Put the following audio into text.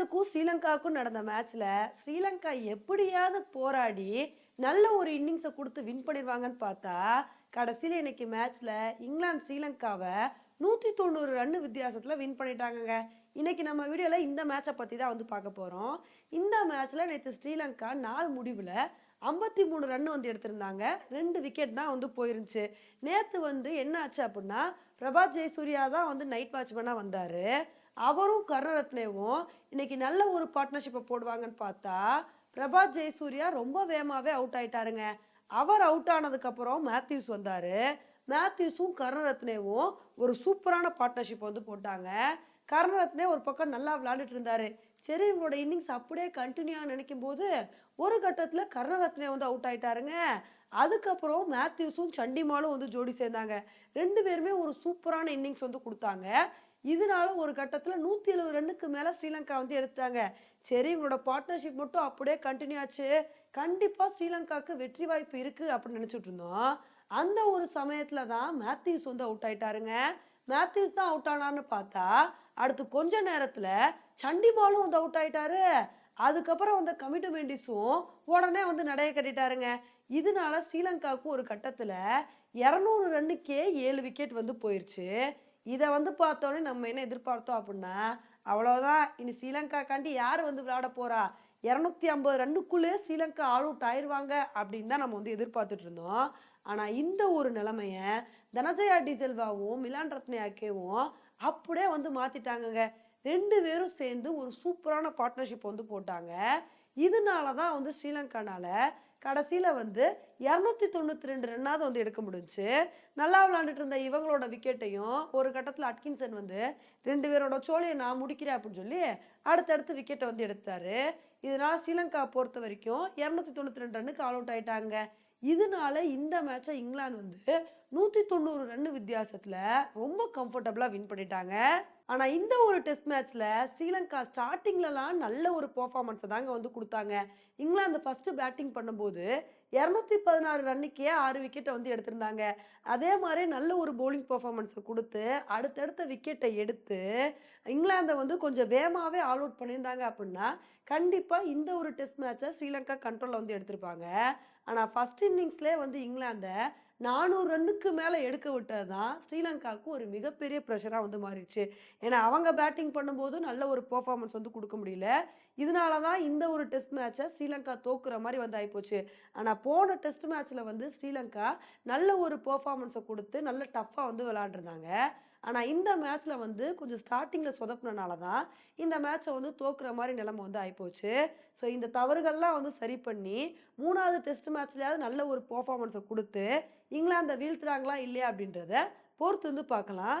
இங்கிலாந்துக்கும் ஸ்ரீலங்காவுக்கும் நடந்த மேட்ச்ல ஸ்ரீலங்கா எப்படியாவது போராடி நல்ல ஒரு இன்னிங்ஸை கொடுத்து வின் பண்ணிடுவாங்கன்னு பார்த்தா கடைசியில் இன்னைக்கு மேட்ச்ல இங்கிலாந்து ஸ்ரீலங்காவை நூற்றி தொண்ணூறு ரன் வித்தியாசத்தில் வின் பண்ணிட்டாங்கங்க. இன்னைக்கு நம்ம வீடியோவில் இந்த மேட்சை பற்றி தான் வந்து பார்க்க போகிறோம் இந்த மேட்ச்சில் நேற்று ஸ்ரீலங்கா நாள் முடிவில் ஐம்பத்தி மூணு ரன் வந்து எடுத்திருந்தாங்க. ரெண்டு விக்கெட் தான் வந்து போயிருந்துச்சு. நேற்று வந்து என்ன ஆச்சு அப்படின்னா பிரபாத் ஜெயசூர்யா தான் வந்து நைட் வாட்ச்மேனாக வந்தார். அவரும் கருணரத்னேவும் இன்னைக்கு நல்ல ஒரு பார்ட்னர்ஷிப்பை போடுவாங்கன்னு பார்த்தா பிரபாத் ஜெயசூர்யா ரொம்ப வேகமாகவே அவுட் ஆயிட்டாருங்க. அவர் அவுட் ஆனதுக்கப்புறம் மேத்யூஸ் வந்தார். மேத்யூஸும் கருணரத்னேவும் ஒரு சூப்பரான பார்ட்னர்ஷிப் வந்து போட்டாங்க. கருணரத்னே ஒரு பக்கம் நல்லா விளையாண்டுட்டு இருந்தாரு. சரி இவங்களோட இன்னிங்ஸ் அப்படியே கண்டினியூ நினைக்கும் போது ஒரு கட்டத்தில் கருணரத்னே வந்து அவுட் ஆயிட்டாருங்க. அதுக்கப்புறம் மேத்யூஸும் சண்டிமாலும் வந்து ஜோடி சேர்ந்தாங்க. ரெண்டு பேருமே ஒரு சூப்பரான இன்னிங்ஸ் வந்து கொடுத்தாங்க. இதனால ஒரு கட்டத்தில் நூற்றி எழுபது ரன்னுக்கு மேலே ஸ்ரீலங்கா வந்து எடுத்தாங்க. சரி இவங்களோட பார்ட்னர்ஷிப் மட்டும் அப்படியே கண்டினியூ ஆச்சு. கண்டிப்பாக ஸ்ரீலங்காவுக்கு வெற்றி வாய்ப்பு இருக்குது அப்படின்னு நினச்சிட்டு இருந்தோம். அந்த ஒரு சமயத்தில் தான் மேத்யூஸ் வந்து அவுட் ஆயிட்டாருங்க. மேத்யூஸ் தான் அவுட் ஆனான்னு பார்த்தா அடுத்து கொஞ்ச நேரத்தில் சண்டிமாலும் வந்து அவுட் ஆயிட்டாரு. அதுக்கப்புறம் வந்த கமிட்டு மெண்டிஸும் உடனே வந்து நடைய கட்டிட்டாருங்க. இதனால ஸ்ரீலங்காவுக்கு ஒரு கட்டத்தில் இரநூறு ரன்னுக்கே ஏழு விக்கெட் வந்து போயிடுச்சு இதை வந்து பார்த்தோன்னே நம்ம என்ன எதிர்பார்த்தோம் அப்படின்னா அவ்வளோதான் இனி ஸ்ரீலங்காக்காண்டி யார் வந்து விளையாட போகிறா இரநூத்தி ஐம்பது ரன்னுக்குள்ளே ஸ்ரீலங்கா ஆல் அவுட் ஆயிடுவாங்க அப்படின்னு தான் நம்ம வந்து எதிர்பார்த்துட்டு இருந்தோம். ஆனால் இந்த ஒரு நிலைமையை தனஜயா டிசெல்வாவும் மிலான் ரத்னயாக்கேவும் அப்படியே வந்து மாற்றிட்டாங்கங்க ரெண்டு பேரும் சேர்ந்து ஒரு சூப்பரான பார்ட்னர்ஷிப் வந்து போட்டாங்க. இதனால தான் வந்து ஸ்ரீலங்கானால கடைசியில் வந்து இரநூத்தி தொண்ணூற்றி ரெண்டு ரன்னாவது வந்து எடுக்க முடிஞ்சு. நல்லா விளாண்டுட்டு இருந்த இவங்களோட விக்கெட்டையும் ஒரு கட்டத்தில் அட்கின்சன் வந்து ரெண்டு பேரோட சோழியை நான் முடிக்கிறேன் அப்படின்னு சொல்லி அடுத்தடுத்து விக்கெட்டை வந்து எடுத்தாரு. இதனால் ஸ்ரீலங்கா பொறுத்த வரைக்கும் இரநூத்தி தொண்ணூற்றி ரெண்டு ரன்னுக்கு ஆல் அவுட் ஆயிட்டாங்க. இதனால இந்த மேட்சை இங்கிலாந்து வந்து நூற்றி தொண்ணூறு ரன் வித்தியாசத்தில் ரொம்ப கம்ஃபர்டபுளாக வின் பண்ணிட்டாங்க. ஆனால் இந்த ஒரு டெஸ்ட் மேட்ச்சில் ஸ்ரீலங்கா ஸ்டார்டிங்லலாம் நல்ல ஒரு பர்ஃபார்மன்ஸை தாங்க வந்து கொடுத்தாங்க. இங்கிலாந்து ஃபஸ்ட்டு பேட்டிங் பண்ணும்போது இரநூத்தி பதினாறு ரன்னுக்கே ஆறு விக்கெட்டை வந்து எடுத்திருந்தாங்க. அதே மாதிரி நல்ல ஒரு போலிங் பர்ஃபார்மன்ஸை கொடுத்து அடுத்தடுத்த விக்கெட்டை எடுத்து இங்கிலாந்தை வந்து கொஞ்சம் வேகமாகவே ஆல் அவுட் பண்ணியிருந்தாங்க அப்படின்னா கண்டிப்பாக இந்த ஒரு டெஸ்ட் மேட்சை ஸ்ரீலங்கா கண்ட்ரோலில் வந்து எடுத்திருப்பாங்க. ஆனால் ஃபஸ்ட் இன்னிங்ஸ்லேயே வந்து இங்கிலாந்தை நானூறு ரன்னுக்கு மேலே எடுக்க விட்டது தான் ஸ்ரீலங்காவுக்கு ஒரு மிகப்பெரிய ப்ரெஷராக வந்து மாறிடுச்சு. ஏன்னா அவங்க பேட்டிங் பண்ணும்போது நல்ல ஒரு பர்ஃபார்மன்ஸ் வந்து கொடுக்க முடியல. இதனால தான் இந்த ஒரு டெஸ்ட் மேட்சை ஸ்ரீலங்கா தோக்குற மாதிரி வந்து ஆகிப்போச்சு ஆனால் போன டெஸ்ட் மேட்ச்சில் வந்து ஸ்ரீலங்கா நல்ல ஒரு பெர்ஃபார்மன்ஸை கொடுத்து நல்ல டஃப்பாக வந்து விளாண்டுருந்தாங்க ஆனால் இந்த மேட்ச்சில் வந்து கொஞ்சம் ஸ்டார்டிங்கில் சொதப்புனனால தான் இந்த மேட்ச்சை வந்து தோக்குற மாதிரி நிலைமை வந்து ஆகிப்போச்சு ஸோ இந்த தவறுகள்லாம் வந்து சரி பண்ணி மூணாவது டெஸ்ட் மேட்ச்லையாவது நல்ல ஒரு பெர்ஃபார்மன்ஸை கொடுத்து இங்கிலாந்தை வீழ்த்துறாங்களா இல்லையா அப்படின்றத பொறுத்து வந்து பார்க்கலாம்.